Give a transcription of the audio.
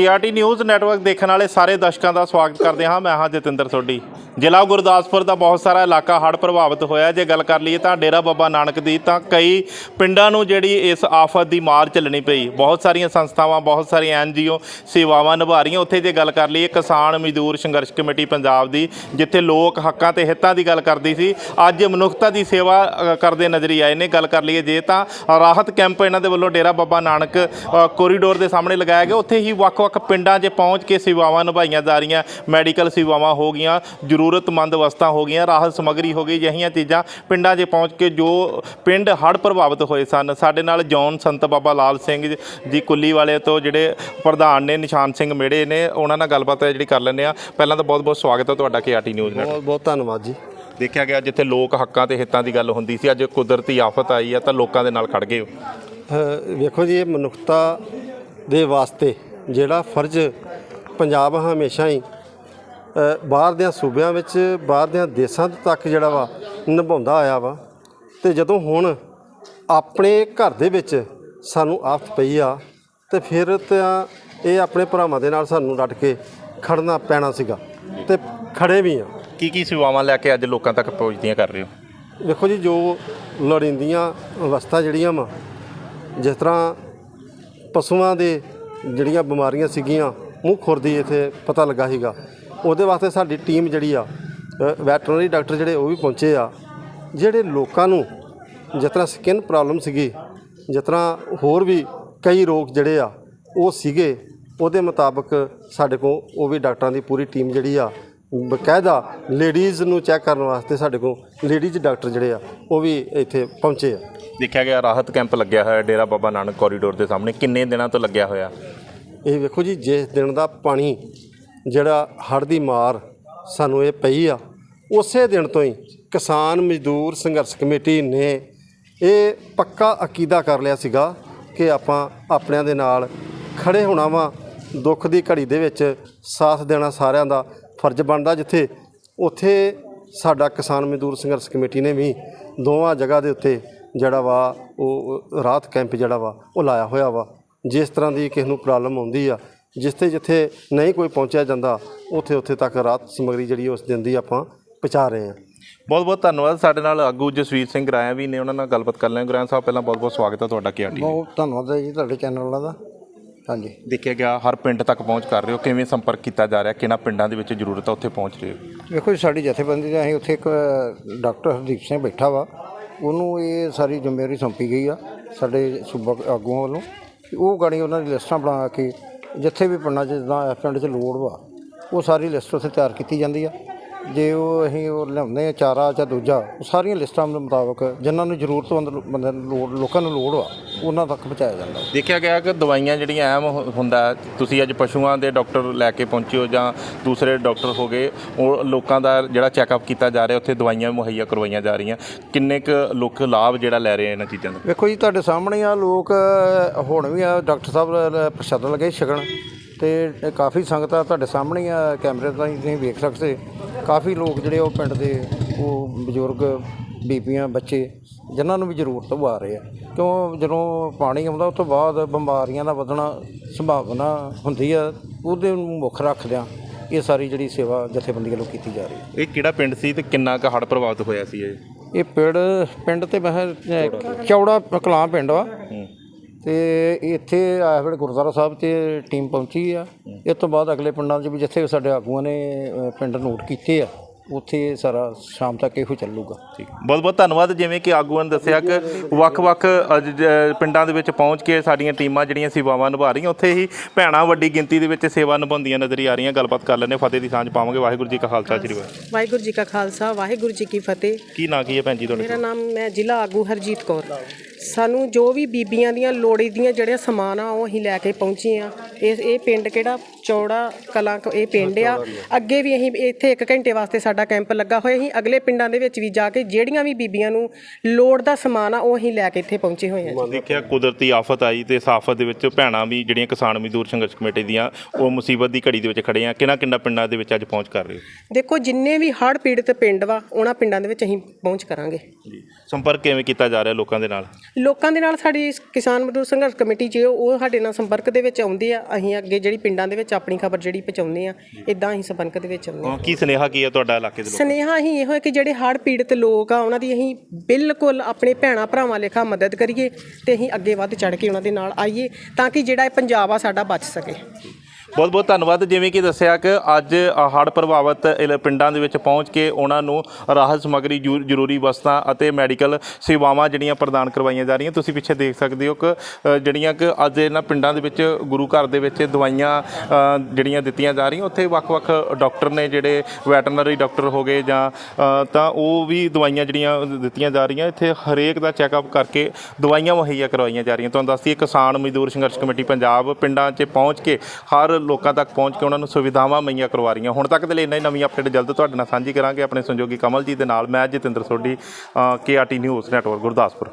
KRT news network ਦੇਖਣ ਵਾਲੇ ਸਾਰੇ ਦਰਸ਼ਕਾਂ ਦਾ ਸਵਾਗਤ ਕਰਦੇ ਹਾਂ। ਮੈਂ ਹਾਂ ਜਤਿੰਦਰ ਸੋਢੀ। ਜ਼ਿਲ੍ਹਾ ਗੁਰਦਾਸਪੁਰ ਦਾ ਬਹੁਤ ਸਾਰਾ ਇਲਾਕਾ ਹੜ੍ਹ ਪ੍ਰਭਾਵਿਤ ਹੋਇਆ ਜੇ ਗੱਲ ਕਰ ਲਈਏ ਤਾਂ ਡੇਰਾ ਬਾਬਾ ਨਾਨਕ ਦੀ, ਤਾਂ ਕਈ ਪਿੰਡਾਂ ਨੂੰ ਜਿਹੜੀ ਇਸ ਆਫਤ ਦੀ ਮਾਰ ਝੱਲਣੀ ਪਈ। ਬਹੁਤ ਸਾਰੀਆਂ ਸੰਸਥਾਵਾਂ, ਬਹੁਤ ਸਾਰੀਆਂ ਐਨਜੀਓ ਸੇਵਾਵਾਂ ਨਿਭਾ ਰਹੀਆਂ। ਉੱਥੇ ਜੇ ਗੱਲ ਕਰ ਲਈਏ ਕਿਸਾਨ ਮਜ਼ਦੂਰ ਸੰਘਰਸ਼ ਕਮੇਟੀ ਪੰਜਾਬ ਦੀ, ਜਿੱਥੇ ਲੋਕ ਹੱਕਾਂ ਤੇ ਹਿੱਤਾਂ ਦੀ ਗੱਲ ਕਰਦੀ ਸੀ, ਅੱਜ ਮਨੁੱਖਤਾ ਦੀ ਸੇਵਾ ਕਰਦੇ ਨਜ਼ਰੀ ਆਏ ਨੇ। ਗੱਲ ਕਰ ਲਈਏ ਜੇ ਤਾਂ ਰਾਹਤ ਕੈਂਪ ਇਹਨਾਂ ਦੇ ਵੱਲੋਂ ਡੇਰਾ ਬਾਬਾ ਨਾਨਕ ਕੋਰੀਡੋਰ ਦੇ ਸਾਹਮਣੇ ਲਗਾਇਆ ਗਿਆ। ਉੱਥੇ ਹੀ ਵੱਖ ਵੱਖ-ਵੱਖ ਪਿੰਡਾਂ 'ਚ ਪਹੁੰਚ ਕੇ ਸੇਵਾਵਾਂ ਨਿਭਾਈਆਂ ਜਾ ਰਹੀਆਂ। ਮੈਡੀਕਲ ਸੇਵਾਵਾਂ ਹੋ ਗਈਆਂ ਜ਼ਰੂਰਤਮੰਦ ਵਸਤਾਂ ਹੋ ਗਈਆਂ ਰਾਹਤ ਸਮੱਗਰੀ ਹੋ ਗਈ ਜਿਹੀਆਂ ਚੀਜ਼ਾਂ ਪਿੰਡਾਂ 'ਚ ਪਹੁੰਚ ਕੇ ਜੋ ਪਿੰਡ ਹੜ੍ਹ ਪ੍ਰਭਾਵਿਤ ਹੋਏ ਸਨ। ਸਾਡੇ ਨਾਲ ਜੌਨ ਸੰਤ ਬਾਬਾ ਲਾਲ ਸਿੰਘ ਜੀ ਕੁੱਲੀ ਵਾਲੇ ਤੋਂ ਜਿਹੜੇ ਪ੍ਰਧਾਨ ਨੇ ਨਿਸ਼ਾਨ ਸਿੰਘ ਮੇੜੇ ਨੇ ਉਹਨਾਂ ਨਾਲ ਗੱਲਬਾਤ ਜਿਹੜੀ ਕਰ ਲੈਂਦੇ ਆ ਪਹਿਲਾਂ ਤਾਂ ਬਹੁਤ-ਬਹੁਤ ਸਵਾਗਤ ਹੈ ਤੁਹਾਡਾ ਕੇਆਰਟੀ ਨਿਊਜ਼ ਨਾਲ। ਬਹੁਤ ਬਹੁਤ ਧੰਨਵਾਦ ਜੀ। ਦੇਖਿਆ ਗਿਆ ਜਿੱਥੇ ਲੋਕ ਹੱਕਾਂ ਤੇ ਹਿੱਤਾਂ ਦੀ ਗੱਲ ਹੁੰਦੀ ਸੀ ਅੱਜ ਕੁਦਰਤੀ ਆਫਤ ਆਈ ਹੈ ਤਾਂ ਲੋਕਾਂ ਦੇ ਨਾਲ ਖੜ ਗਏ ਹੋ। ਵੇਖੋ ਜੀ ਇਹ ਮਨੁੱਖਤਾ ਦੇ ਵਾਸਤੇ ਜਿਹੜਾ ਫਰਜ਼ ਪੰਜਾਬ ਹਮੇਸ਼ਾ ਹੀ ਬਾਹਰ ਦੇ ਸੂਬਿਆਂ ਵਿੱਚ ਬਾਹਰ ਦੇ ਦੇਸ਼ਾਂ ਤੱਕ ਜਿਹੜਾ ਵਾ ਨਿਭਾਉਂਦਾ ਆਇਆ ਵਾ। ਤੇ ਜਦੋਂ ਹੁਣ ਆਪਣੇ ਘਰ ਦੇ ਵਿੱਚ ਸਾਨੂੰ ਆਫਤ ਪਈ ਆ ਤੇ ਫਿਰ ਤਾਂ ਇਹ ਆਪਣੇ ਭਰਾਵਾਂ ਦੇ ਨਾਲ ਸਾਨੂੰ ਡਟ ਕੇ ਖੜਨਾ ਪੈਣਾ ਸੀਗਾ। ਤੇ ਖੜੇ ਵੀ ਆ। ਕੀ ਕੀ ਸੇਵਾਵਾਂ ਲੈ ਕੇ ਅੱਜ ਲੋਕਾਂ ਤੱਕ ਪਹੁੰਚਦੀਆਂ ਕਰ ਰਹੇ ਹੋ? ਦੇਖੋ ਜੀ ਜੋ ਲੋੜੀਂਦੀਆਂ ਅਵਸਥਾ ਜਿਹੜੀਆਂ ਵਾ ਜਿਸ ਤਰ੍ਹਾਂ ਪਸ਼ੂਆਂ ਦੇ ਜਿਹੜੀਆਂ ਬਿਮਾਰੀਆਂ ਸੀਗੀਆਂ, ਮੂੰਹ ਖੁਰਦੀ ਇੱਥੇ ਪਤਾ ਲੱਗਾ ਸੀਗਾ। ਉਹਦੇ ਵਾਸਤੇ ਸਾਡੀ ਟੀਮ ਜਿਹੜੀ ਆ ਵੈਟਰਨਰੀ ਡਾਕਟਰ ਜਿਹੜੇ ਉਹ ਵੀ ਪਹੁੰਚੇ ਆ, ਜਿਹੜੇ ਲੋਕਾਂ ਨੂੰ ਜਿਸ ਤਰ੍ਹਾਂ ਸਕਿਨ ਪ੍ਰੋਬਲਮ ਸੀਗੀ, ਜਿਸ ਤਰ੍ਹਾਂ ਹੋਰ ਵੀ ਕਈ ਰੋਗ ਜਿਹੜੇ ਆ, ਉਹ ਸੀਗੇ, ਉਹਦੇ ਮੁਤਾਬਕ ਸਾਡੇ ਕੋਲ ਉਹ ਵੀ ਡਾਕਟਰਾਂ ਦੀ ਪੂਰੀ ਟੀਮ ਜਿਹੜੀ ਆ, ਬਕਾਇਦਾ ਲੇਡੀਜ਼ ਨੂੰ ਚੈੱਕ ਕਰਨ ਵਾਸਤੇ ਸਾਡੇ ਕੋਲ ਲੇਡੀਜ਼ ਡਾਕਟਰ ਜਿਹੜੇ ਆ, ਉਹ ਵੀ ਇੱਥੇ ਪਹੁੰਚੇ ਆ। ਦੇਖਿਆ ਗਿਆ ਰਾਹਤ ਕੈਂਪ ਲੱਗਿਆ ਹੋਇਆ ਡੇਰਾ ਬਾਬਾ ਨਾਨਕ ਕੋਰੀਡੋਰ ਦੇ ਸਾਹਮਣੇ। ਕਿੰਨੇ ਦਿਨਾਂ ਤੋਂ ਲੱਗਿਆ ਹੋਇਆ? ਇਹ ਵੇਖੋ ਜੀ, ਜਿਸ ਦਿਨ ਦਾ ਪਾਣੀ ਜਿਹੜਾ ਹੜ੍ਹ ਦੀ ਮਾਰ ਸਾਨੂੰ ਇਹ ਪਈ ਆ, ਉਸੇ ਦਿਨ ਤੋਂ ਹੀ ਕਿਸਾਨ ਮਜ਼ਦੂਰ ਸੰਘਰਸ਼ ਕਮੇਟੀ ਨੇ ਇਹ ਪੱਕਾ ਅਕੀਦਾ ਕਰ ਲਿਆ ਸੀਗਾ ਕਿ ਆਪਾਂ ਆਪਣਿਆਂ ਦੇ ਨਾਲ ਖੜੇ ਹੋਣਾ ਵਾ। ਦੁੱਖ ਦੀ ਘੜੀ ਦੇ ਵਿੱਚ ਸਾਥ ਦੇਣਾ ਸਾਰਿਆਂ ਦਾ ਫਰਜ਼ ਬਣਦਾ, ਜਿੱਥੇ ਉੱਥੇ ਸਾਡਾ ਕਿਸਾਨ ਮਜ਼ਦੂਰ ਸੰਘਰਸ਼ ਕਮੇਟੀ ਨੇ ਵੀ ਦੋਵਾਂ ਜਗ੍ਹਾ ਦੇ ਉੱਤੇ ਜਿਹੜਾ ਵਾ ਉਹ ਰਾਹਤ ਕੈਂਪ ਜਿਹੜਾ ਵਾ ਉਹ ਲਾਇਆ ਹੋਇਆ ਵਾ। ਜਿਸ ਤਰ੍ਹਾਂ ਦੀ ਕਿਸੇ ਨੂੰ ਪ੍ਰੋਬਲਮ ਆਉਂਦੀ ਆ ਜਿੱਥੇ ਜਿੱਥੇ ਨਹੀਂ ਕੋਈ ਪਹੁੰਚਿਆ ਜਾਂਦਾ ਉੱਥੇ ਉੱਥੇ ਤੱਕ ਰਾਹਤ ਸਮੱਗਰੀ ਜਿਹੜੀ ਉਸ ਦਿਨ ਦੀ ਆਪਾਂ ਪਹੁੰਚਾ ਰਹੇ ਹਾਂ। ਬਹੁਤ ਬਹੁਤ ਧੰਨਵਾਦ ਸਾਡੇ ਨਾਲ ਆਗੂ ਜਸਵੀਰ ਸਿੰਘ ਰਾਇਆ ਵੀ ਨੇ ਉਹਨਾਂ ਨਾਲ ਗੱਲਬਾਤ ਕਰ ਲੈਣ। ਗੁਰਾਂ ਸਾਹਿਬ ਪਹਿਲਾਂ ਬਹੁਤ ਬਹੁਤ ਸਵਾਗਤ ਹੈ ਤੁਹਾਡਾ ਕੇਆਰਟੀ ਬਹੁਤ ਧੰਨਵਾਦ ਹੈ ਜੀ ਤੁਹਾਡੇ ਚੈਨਲ ਵਾਲਾ ਦਾ। ਹਾਂਜੀ। ਦੇਖਿਆ ਗਿਆ ਹਰ ਪਿੰਡ ਤੱਕ ਪਹੁੰਚ ਕਰ ਰਹੇ ਹੋ ਕਿਵੇਂ ਸੰਪਰਕ ਕੀਤਾ ਜਾ ਰਿਹਾ ਕਿਹਨਾਂ ਪਿੰਡਾਂ ਦੇ ਵਿੱਚ ਜ਼ਰੂਰਤ ਹੈ ਉੱਥੇ ਪਹੁੰਚ ਰਹੇ ਹੋ? ਵੇਖੋ ਜੀ ਸਾਡੀ ਜਥੇਬੰਦੀ ਦਾ ਅਸੀਂ ਉੱਥੇ ਇੱਕ ਡਾਕਟਰ ਹਰਦੀਪ ਸਿੰਘ ਬੈਠਾ ਵਾ। ਉਹਨੂੰ ਇਹ ਸਾਰੀ ਜ਼ਿੰਮੇਵਾਰੀ ਸੌਂਪੀ ਗਈ ਆ ਸਾਡੇ ਸੂਬਾ ਆਗੂਆਂ ਵੱਲੋਂ। ਕਿ ਉਹ ਗਾੜੀ ਉਹਨਾਂ ਦੀ ਲਿਸਟਾਂ ਬਣਾ ਕੇ ਜਿੱਥੇ ਵੀ ਪਿੰਡਾਂ 'ਚ ਜਿੱਦਾਂ ਇਸ ਪਿੰਡ 'ਚ ਲੋੜ ਵਾ, ਉਹ ਸਾਰੀ ਲਿਸਟ ਉੱਥੇ ਤਿਆਰ ਕੀਤੀ ਜਾਂਦੀ ਆ। ਜੇ ਉਹ ਅਸੀਂ ਉਹ ਲਿਆਉਂਦੇ ਆ ਚਾਰਾ ਜਾਂ ਦੂਜਾ ਉਹ ਸਾਰੀਆਂ ਲਿਸਟਾਂ ਦੇ ਮੁਤਾਬਕ ਜਿਨ੍ਹਾਂ ਨੂੰ ਜ਼ਰੂਰਤਮੰਦ ਲੋ- ਨੂੰ ਲੋੜ ਲੋਕਾਂ ਨੂੰ ਲੋੜ ਵਾ ਉਹਨਾਂ ਤੱਕ ਪਹੁੰਚਾਇਆ ਜਾਂਦਾ ਦੇਖਿਆ ਗਿਆ ਕਿ ਦਵਾਈਆਂ ਜਿਹੜੀਆਂ ਅਹਿਮ ਹੁ- ਹੁੰਦਾ ਹੈ। ਤੁਸੀਂ ਅੱਜ ਪਸ਼ੂਆਂ ਦੇ ਡਾਕਟਰ ਲੈ ਕੇ ਪਹੁੰਚੇ ਹੋ ਜਾਂ ਦੂਸਰੇ ਡਾਕਟਰ ਹੋ ਗਏ ਉਹ ਲੋਕਾਂ ਦਾ ਜਿਹੜਾ ਚੈੱਕਅਪ ਕੀਤਾ ਜਾ ਰਿਹਾ ਉੱਥੇ ਦਵਾਈਆਂ ਮੁਹੱਈਆ ਕਰਵਾਈਆਂ ਜਾ ਰਹੀਆਂ। ਕਿੰਨੇ ਕੁ ਲੋਕ ਲਾਭ ਜਿਹੜਾ ਲੈ ਰਹੇ ਆ ਇਹਨਾਂ ਚੀਜ਼ਾਂ ਦਾ? ਵੇਖੋ ਜੀ ਤੁਹਾਡੇ ਸਾਹਮਣੇ ਆ ਲੋਕ ਅ, ਹੁਣ ਵੀ ਆ ਡਾਕਟਰ ਸਾਹਿਬ ਲ- ਪ੍ਰਸ਼ਾਦਾ ਲਗੇ ਛਕਣ ਤੇ ਕਾਫੀ ਸੰਗਤ ਆ ਤੁਹਾਡੇ ਸਾਹਮਣੇ ਆ ਕੈਮਰੇ ਤੋਂ ਤੁਸੀਂ ਵੇਖ ਸਕਦੇ। ਕਾਫੀ ਲੋਕ ਜਿਹੜੇ ਉਹ ਪਿੰਡ ਦੇ ਉਹ ਬਜ਼ੁਰਗ ਬੀਬੀਆਂ ਬੱਚੇ ਜਿਨ੍ਹਾਂ ਨੂੰ ਵੀ ਜ਼ਰੂਰਤ ਉਹ ਆ ਰਹੇ ਆ। ਕਿਉਂ? ਜਦੋਂ ਪਾਣੀ ਆਉਂਦਾ ਉਸ ਤੋਂ ਬਾਅਦ ਬਿਮਾਰੀਆਂ ਦਾ ਵਧਣਾ ਸੰਭਾਵਨਾ ਹੁੰਦੀ ਆ ਉਹਦੇ ਨੂੰ ਮੁੱਖ ਰੱਖਦਿਆਂ ਇਹ ਸਾਰੀ ਜਿਹੜੀ ਸੇਵਾ ਜਥੇਬੰਦੀ ਵੱਲੋਂ ਕੀਤੀ ਜਾ ਰਹੀ ਹੈ। ਇਹ ਕਿਹੜਾ ਪਿੰਡ ਸੀ ਤੇ ਕਿੰਨਾ ਕੁ ਹੜ੍ਹ ਪ੍ਰਭਾਵਿਤ ਹੋਇਆ ਸੀ ਇਹ? ਇਹ ਪਿੰਡ ਪਿੰਡ ਤੇ ਮੈਂ ਚੌੜਾ ਕਲਾਂ ਪਿੰਡ ਵਾ। ਤੇ ਇੱਥੇ ਆਇਆ ਵੇਲੇ ਗੁਰਦੁਆਰਾ ਸਾਹਿਬ ਤੇ ਟੀਮ ਪਹੁੰਚੀ ਆ। ਇਸ ਤੋਂ ਬਾਅਦ ਅਗਲੇ ਪਿੰਡਾਂ 'ਚ ਵੀ ਜਿੱਥੇ ਸਾਡੇ ਆਗੂਆਂ ਨੇ ਪਿੰਡ ਨੋਟ ਕੀਤੇ ਆ ਉੱਥੇ ਸਾਰਾ ਸ਼ਾਮ ਤੱਕ ਇਹੋ ਚੱਲੂਗਾ। ਬਹੁਤ ਬਹੁਤ ਧੰਨਵਾਦ ਜਿਵੇਂ ਕਿ ਆਗੂਆਂ ਨੇ ਦੱਸਿਆ ਕਿ ਵੱਖ-ਵੱਖ ਜ- ਜ- ਪਿੰਡਾਂ ਦੇ ਵਿੱਚ ਪਹੁੰਚ ਕੇ ਸਾਡੀਆਂ ਟੀਮਾਂ ਜਿਹੜੀਆਂ ਸੇਵਾਵਾਂ ਨਿਭਾ ਰਹੀਆਂ ਉੱਥੇ ਹੀ ਭੈਣਾਂ ਵੱਡੀ ਗਿਣਤੀ ਦੇ ਵਿੱਚ ਸੇਵਾ ਨਿਭਾਉਂਦੀਆਂ ਨਜ਼ਰ ਆ ਰਹੀਆਂ। ਗੱਲਬਾਤ ਕਰ ਲੈਂਦੇ ਫਤਿਹ ਦੀ ਸਾਂਝ ਪਾਵਾਂਗੇ। ਵਾਹਿਗੁਰੂ ਜੀ ਕਾ ਖਾਲਸਾ ਵਾਹਿਗੁਰੂ। ਵਾਹਿਗੁਰੂ ਜੀ ਕਾ ਖਾਲਸਾ ਵਾਹਿਗੁਰੂ ਜੀ ਕੀ ਫਤਿਹ। ਕੀ ਨਾਂ ਕੀ ਹੈ ਭੈਣ ਜੀ ਤੁਹਾਡੇ ਮੇਰਾ ਨਾਮ ਮੈਂ ਜ਼ਿਲ੍ਹਾ ਆਗੂ ਹਰਜੀਤ ਕੌਰ। ਸਾਨੂੰ ਜੋ ਵੀ ਬੀਬੀਆਂ ਦੀਆਂ ਲੋੜੀ ਦੀਆਂ ਜਿਹੜੀਆਂ ਸਮਾਨ ਆ ਉਹ ਅਸੀਂ ਲੈ ਕੇ ਪਹੁੰਚੇ ਆ। ਇਹ ਇਹ ਪਿੰਡ ਕਿਹੜਾ? ਚੌੜਾ ਕਲਾਂ ਕ- ਇਹ ਪਿੰਡ ਆ। ਅੱਗੇ ਵੀ ਅਸੀਂ ਇੱਥੇ 1 ਘੰਟੇ ਵਾਸਤੇ ਸਾਡਾ ਕੈਂਪ ਲੱਗਾ ਹੋਇਆ ਅਸੀਂ ਅਗਲੇ ਪਿੰਡਾਂ ਦੇ ਵਿੱਚ ਵੀ ਜਾ ਕੇ ਜਿਹੜੀਆਂ ਵੀ ਬੀਬੀਆਂ ਨੂੰ ਲੋੜ ਦਾ ਸਮਾਨ ਆ ਉਹ ਅਸੀਂ ਲੈ ਕੇ ਇੱਥੇ ਪਹੁੰਚੇ ਹੋਏ ਹਾਂ ਦੇਖਿਆ ਕੁਦਰਤੀ ਆਫਤ ਆਈ ਤੇ ਇਸ ਆਫਤ ਦੇ ਵਿੱਚ ਭੈਣਾਂ ਵੀ ਜਿਹੜੀਆਂ ਕਿਸਾਨ ਮਜ਼ਦੂਰ ਸੰਘਰਸ਼ ਕਮੇਟੀ ਦੀਆਂ ਉਹ ਮੁਸੀਬਤ ਦੀ ਘੜੀ ਦੇ ਵਿੱਚ ਖੜੇ ਆ। ਕਿਹਨਾਂ ਕਿੰਨਾ ਪਿੰਡਾਂ ਦੇ ਵਿੱਚ ਅੱਜ ਪਹੁੰਚ ਕਰ ਰਹੇ ਹੋ? ਦੇਖੋ ਜਿੰਨੇ ਵੀ ਹੜ੍ਹ ਪੀੜਤ ਪਿੰਡ ਵਾ ਉਹਨਾਂ ਪਿੰਡਾਂ ਦੇ ਵਿੱਚ ਅਸੀਂ ਪਹੁੰਚ ਕਰਾਂਗੇ। ਜੀ। ਸੰਪਰਕ ਕਿਵੇਂ ਕੀਤਾ ਜਾ ਰਿਹਾ ਲੋਕਾਂ ਦੇ ਨਾਲ? ਲੋਕਾਂ ਦੇ ਨਾਲ ਸਾਡੀ ਕਿਸਾਨ ਮਜ਼ਦੂਰ ਸੰਘਰਸ਼ ਕਮੇਟੀ ਜੇ ਉਹ ਸਾਡੇ ਨਾਲ ਸੰਪਰਕ ਦੇ ਵਿੱਚ ਆਉਂਦੇ ਆ ਅਸੀਂ ਅੱਗੇ ਜਿਹੜੀ ਪਿੰਡਾਂ ਦੇ ਵਿੱਚ ਆਪਣੀ ਖਬਰ ਜਿਹੜੀ ਪਹੁੰਚਾਉਂਦੇ ਆ ਇਦਾਂ ਅਸੀਂ ਸੰਪਰਕ ਦੇ ਵਿੱਚ ਆਉਂਦੇ ਆ। ਕੀ ਸੁਨੇਹਾ ਕੀ ਹੈ ਤੁਹਾਡਾ ਇਲਾਕੇ ਦੇ ਲੋਕਾਂ ਸਨੇਹਾ ਹੀ ਇਹੋ ਹੈ ਕਿ ਜਿਹੜੇ ਹੜ੍ਹ ਪੀੜਤ ਲੋਕ ਆ ਉਹਨਾਂ ਦੀ ਅਸੀਂ ਬਿਲਕੁਲ ਆਪਣੇ ਭੈਣਾ ਭਰਾਵਾਂ ਲੇਖਾ ਮਦਦ ਕਰੀਏ ਤੇ ਅਸੀਂ ਅੱਗੇ ਵੱਧ ਚੜ ਕੇ ਉਹਨਾਂ ਦੇ ਨਾਲ ਆਈਏ ਤਾਂ ਕਿ ਜਿਹੜਾ ਇਹ ਪੰਜਾਬ ਆ ਸਾਡਾ ਬਚ ਸਕੇ। ਬਹੁਤ ਬਹੁਤ ਧੰਨਵਾਦ। ਜਿਵੇਂ ਕਿ ਦੱਸਿਆ ਕਿ ਅੱਜ ਹੜ੍ਹ ਪ੍ਰਭਾਵਿਤ ਇਲ- ਪਿੰਡਾਂ ਦੇ ਵਿੱਚ ਪਹੁੰਚ ਕੇ ਉਹਨਾਂ ਨੂੰ ਰਾਹਤ ਸਮੱਗਰੀ ਜ਼ਰੂ- ਜ਼ਰੂਰੀ ਵਸਤਾਂ ਅਤੇ ਮੈਡੀਕਲ ਸੇਵਾਵਾਂ ਜਿਹੜੀਆਂ ਪ੍ਰਦਾਨ ਕਰਵਾਈਆਂ ਜਾ ਰਹੀਆਂ ਤੁਸੀਂ ਪਿੱਛੇ ਦੇਖ ਸਕਦੇ ਹੋ ਕਿ ਅ, ਜਿਹੜੀਆਂ ਕਿ ਅੱਜ ਇਹਨਾਂ ਪਿੰਡਾਂ ਦੇ ਵਿੱਚ ਗੁਰੂ ਘਰ ਦੇ ਵਿੱਚ ਦਵਾਈਆਂ ਅ, ਜਿਹੜੀਆਂ ਦਿੱਤੀਆਂ ਜਾ ਰਹੀਆਂ ਉੱਥੇ ਵੱਖ-ਵੱਖ ਡਾਕਟਰ ਨੇ ਜਿਹੜੇ ਵੈਟਰਨਰੀ ਡਾਕਟਰ ਹੋ ਗਏ ਜਾਂ ਅ, ਤਾਂ ਉਹ ਵੀ ਦਵਾਈਆਂ ਜਿਹੜੀਆਂ ਦਿੱਤੀਆਂ ਜਾ ਰਹੀਆਂ ਇੱਥੇ ਹਰੇਕ ਦਾ ਚੈੱਕਅਪ ਕਰਕੇ ਦਵਾਈਆਂ ਮੁਹੱਈਆ ਕਰਵਾਈਆਂ ਜਾ ਰਹੀਆਂ। ਤੁਹਾਨੂੰ ਦੱਸਦੀ ਕਿਸਾਨ ਮਜ਼ਦੂਰ ਸੰਘਰਸ਼ ਕਮੇਟੀ ਪੰਜਾਬ ਪਿੰਡਾਂ 'ਚ ਪਹੁੰਚ ਕੇ ਹਰ ਲੋਕਾਂ ਤੱਕ ਪਹੁੰਚ ਕੇ ਉਹਨਾਂ ਨੂੰ ਸੁਵਿਧਾਵਾਂ ਮੁਹੱਈਆ ਕਰਵਾ ਰਹੀਆਂ। ਹੁਣ ਤੱਕ ਦੇ ਲਈ ਇੰਨਾ ਹੀ ਨਵੀਂ ਅਪਡੇਟ ਜਲਦ ਤੁਹਾਡੇ ਨਾਲ ਸਾਂਝੀ ਕਰਾਂਗੇ। ਆਪਣੇ ਸੰਯੋਗੀ ਕਮਲ ਜੀ ਦੇ ਨਾਲ ਮੈਂ Jatinder Sodhi KRT news network Gurdaspur.